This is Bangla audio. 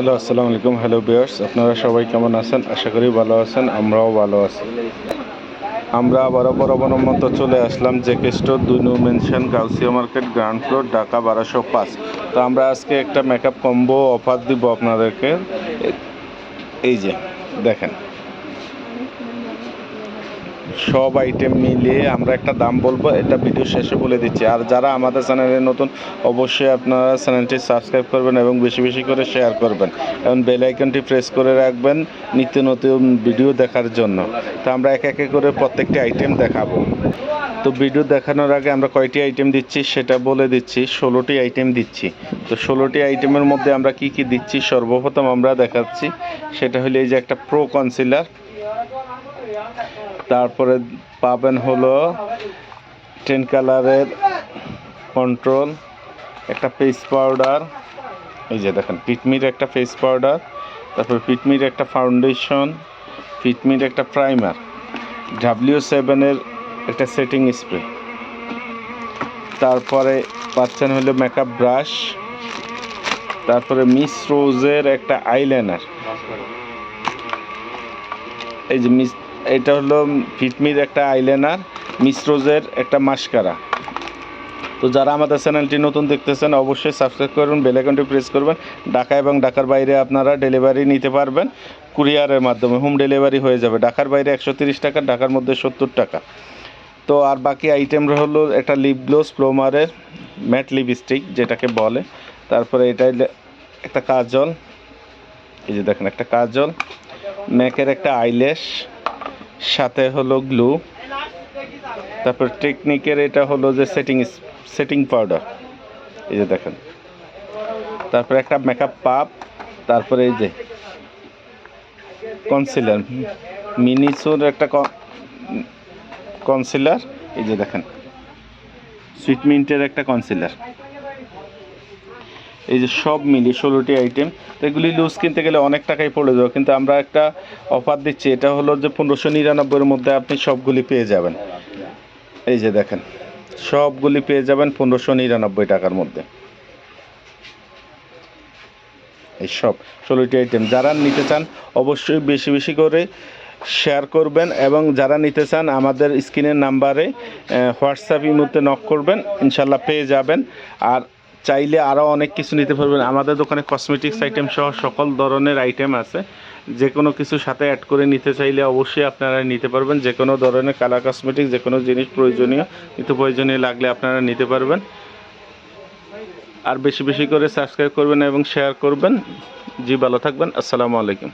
হ্যালো, আসসালামু আলাইকুম। হ্যালো বিয়ার্স আপনারা সবাই কেমন আছেন? আশা করি ভালো আছেন, আমরাও ভালো আছি। আমরা বরাবর অবনমত মতো চলে আসলাম, জেকে স্টোর দুই নু mansion Gausia market, ground floor, Dhaka বারোশো পাঁচ। তো আমরা আজকে একটা মেকআপ কম্বো অফার দিব আপনাদেরকে। এই যে, দেখেন। সব আইটেম মিলিয়ে আমরা একটা দাম বলব, এটা ভিডিও শেষে বলে দিচ্ছি। আর যারা আমাদের চ্যানেলে নতুন, অবশ্যই আপনারা চ্যানেলটি সাবস্ক্রাইব করবেন এবং বেশি বেশি করে শেয়ার করবেন। এবং বেল আইকনটি প্রেস করে রাখবেন নিত্য নতুন ভিডিও দেখার জন্য। তো আমরা এক একে করে প্রত্যেকটি আইটেম দেখাবো। তো ভিডিও দেখানোর আগে আমরা কয়টি আইটেম দিচ্ছি সেটা বলে দিচ্ছি, ষোলোটি আইটেম দিচ্ছি। তো ষোলোটি আইটেমের মধ্যে আমরা কি কি দিচ্ছি সর্বপ্রথম আমরা দেখাচ্ছি, সেটা হলো এই যে একটা প্রো কনসিলার তারপরে পাবেন হলো টেন কালারের কন্ট্রোল একটা ফেস পাউডার এই যে দেখেন পিটমির একটা ফেস পাউডার তারপর পিটমির একটা ফাউন্ডেশন পিটমির একটা প্রাইমার ডাব্লিউ সেভেনের একটা সেটিং স্প্রে তারপরে পাচ্ছেন হলো মেকআপ ব্রাশ তারপরে মিস রোজের একটা আইলাইনার এই যে মিস এটা হলো ফিটমির একটা আইলাইনার, মিসরোজের একটা মাস্কারা। তো যারা আমাদের চ্যানেলটি নতুন দেখতেছেন, অবশ্যই সাবস্ক্রাইব করবেন বেল আইকনটি প্রেস করবেন। ঢাকা এবং ঢাকার বাইরে আপনারা ডেলিভারি নিতে পারবেন কুরিয়ারের মাধ্যমে। হোম ডেলিভারি হয়ে যাবে। ঢাকার বাইরে একশো টাকা, ঢাকার মধ্যে সত্তর টাকা। তো আর বাকি আইটেম হলো একটা লিপ গ্লোস প্লোমারের ম্যাট লিপস্টিক যেটাকে বলে। তারপরে এটা একটা কাজল। এই যে দেখেন, একটা কাজল। ম্যাকের একটা আইল্যাশ সাথে হলো গ্লু তারপর টেকনিকের এটা হলো যে সেটিং সেটিং পাউডার এই যে দেখেন। তারপরে একটা মেকআপ পাপ তারপরে এই যে কনসিলার মিনিসোর একটা কনসিলার এই যে দেখেন। সুইটমিন্টের একটা কনসিলার এই যে সব মিলিয়ে ষোলোটি আইটেম তো এগুলি লুজ কিনতে গেলে অনেক টাকাই পড়ে যাবে। কিন্তু আমরা একটা অফার দিচ্ছি, এটা হলো যে পনেরোশো নিরানব্বইয়ের মধ্যে আপনি সবগুলি পেয়ে যাবেন। এই যে দেখেন, সবগুলি পেয়ে যাবেন পনেরোশো নিরানব্বই টাকার মধ্যে। এই সব ষোলোটি আইটেম যারা নিতে চান অবশ্যই বেশি বেশি করে শেয়ার করবেন এবং যারা নিতে চান আমাদের স্ক্রিনের নাম্বারে হোয়াটসঅ্যাপ ইমুতে নক করবেন, ইনশাল্লাহ পেয়ে যাবেন। আর চাইলে আরও অনেক কিছু নিতে পারবেন। আমাদের দোকানে কসমেটিক্স আইটেম সহ সকল ধরনের আইটেম আছে। যে কোনো কিছু সাথে অ্যাড করে নিতে চাইলে অবশ্যই আপনারা নিতে পারবেন। যে কোনো ধরনের কালার কসমেটিক্স যে কোনো জিনিস প্রয়োজনীয়, নিত্য প্রয়োজনীয় লাগলে আপনারা নিতে পারবেন। আর বেশি বেশি করে সাবস্ক্রাইব করবেন এবং শেয়ার করবেন। জি, ভালো থাকবেন। আসসালামু আলাইকুম।